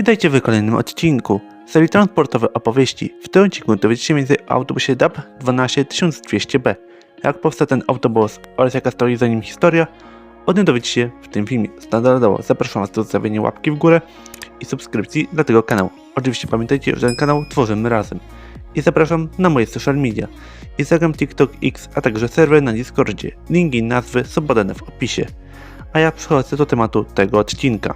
Witajcie w kolejnym odcinku serii transportowej opowieści. W tym odcinku dowiecie się między o autobusie DAB 12200B. Jak powstał ten autobus oraz jaka stoi za nim historia, o tym dowiecie się w tym filmie. Standardowo zapraszam Was do zostawienia łapki w górę i subskrypcji dla tego kanału. Oczywiście pamiętajcie, że ten kanał tworzymy razem. I zapraszam na moje social media. Instagram, TikTok, X, a także serwer na Discordzie. Linki i nazwy są podane w opisie. A ja przechodzę do tematu tego odcinka.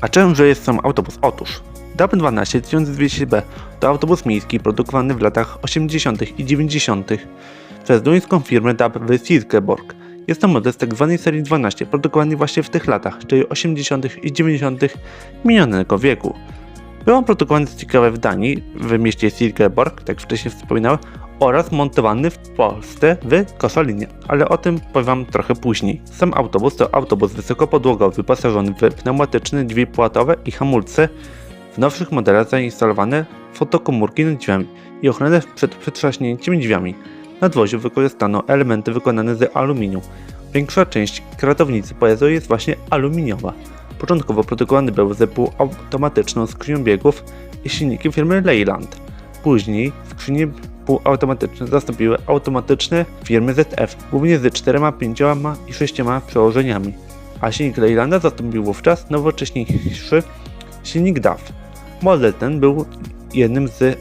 A czymże jest sam autobus? Otóż DAB 12 1200B to autobus miejski produkowany w latach 80. i 90. przez duńską firmę DAB Silkeborg. Jest to model z tak zwanej serii 12, produkowany właśnie w tych latach, czyli 80. i 90. minionego wieku. Był on produkowany co ciekawe w Danii, w mieście Silkeborg, tak wcześniej wspominałem, oraz montowany w Polsce w Koszalinie, ale o tym powiem trochę później. Sam autobus to autobus wysokopodłogowy wyposażony w pneumatyczne drzwi płatowe i hamulce. W nowszych modelach zainstalowane fotokomórki nad drzwiami i ochronę przed przetrzaśnięciem drzwiami. Na dwoziu wykorzystano elementy wykonane z aluminium. Większa część kratownicy pojazdu jest właśnie aluminiowa. Początkowo produkowany był z półautomatyczną skrzynią biegów i silnikiem firmy Leyland. Później skrzynie półautomatyczne zastąpiły automatyczne firmy ZF, głównie z 4, 5 i 6 przełożeniami, a silnik Leylanda zastąpił wówczas nowocześniejszy silnik DAF. Model ten był jednym z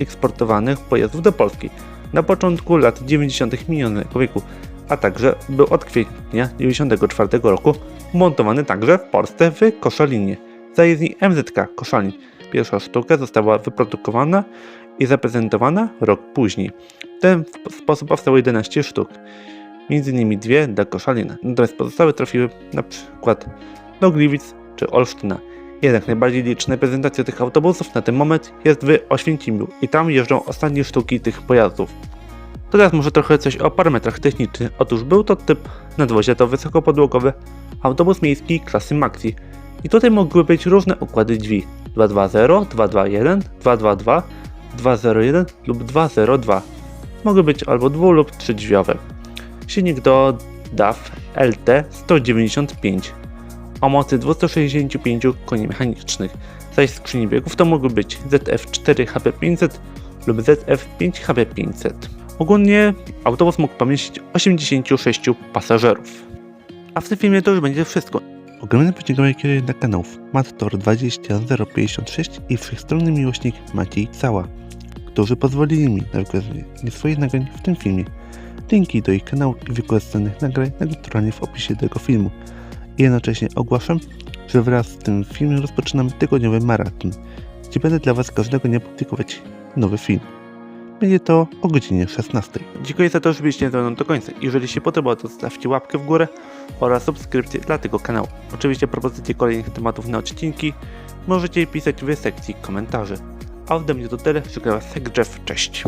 eksportowanych pojazdów do Polski na początku lat 90. minionego wieku, a także był od kwietnia 94 roku montowany także w Polsce w Koszalinie. Zajezdni MZK Koszalin. Pierwsza sztuka została wyprodukowana i zaprezentowana rok później. W ten sposób powstało 11 sztuk, między innymi dwie dla Koszalina, natomiast pozostałe trafiły na przykład do Gliwic czy Olsztyna. Jednak najbardziej liczna prezentacja tych autobusów na ten moment jest w Oświęcimiu i tam jeżdżą ostatnie sztuki tych pojazdów. Teraz może trochę coś o parametrach technicznych. Otóż był to typ nadwozia to wysokopodłogowy autobus miejski klasy Maxi. I tutaj mogły być różne układy drzwi 220, 221, 222, 201 lub 202. Mogły być albo dwu lub trzydrzwiowe. Silnik do DAF LT 195 o mocy 265 koni mechanicznych, zaś skrzyni biegów to mogły być ZF4 HP500 lub ZF5 HP500. Ogólnie autobus mógł pomieścić 86 pasażerów. A w tym filmie to już będzie wszystko. Ogromny podziękowanie kieruję dla kanałów Mattor 20056 i wszechstronny miłośnik Maciej Cała, którzy pozwolili mi na wykorzystanie swoich nagrań w tym filmie. Linki do ich kanałów i wykorzystanych nagrań naturalnie w opisie tego filmu. I jednocześnie ogłaszam, że wraz z tym filmem rozpoczynamy tygodniowy maraton, gdzie będę dla Was każdego dnia publikować nowy film. Będzie to o godzinie 16. Dziękuję za to, że byliście ze mną do końca. Jeżeli się podobało, to zostawcie łapkę w górę oraz subskrypcję dla tego kanału. Oczywiście propozycje kolejnych tematów na odcinki możecie pisać w sekcji komentarzy. A ode mnie to tyle. Żegnam Was, Jeff. Cześć.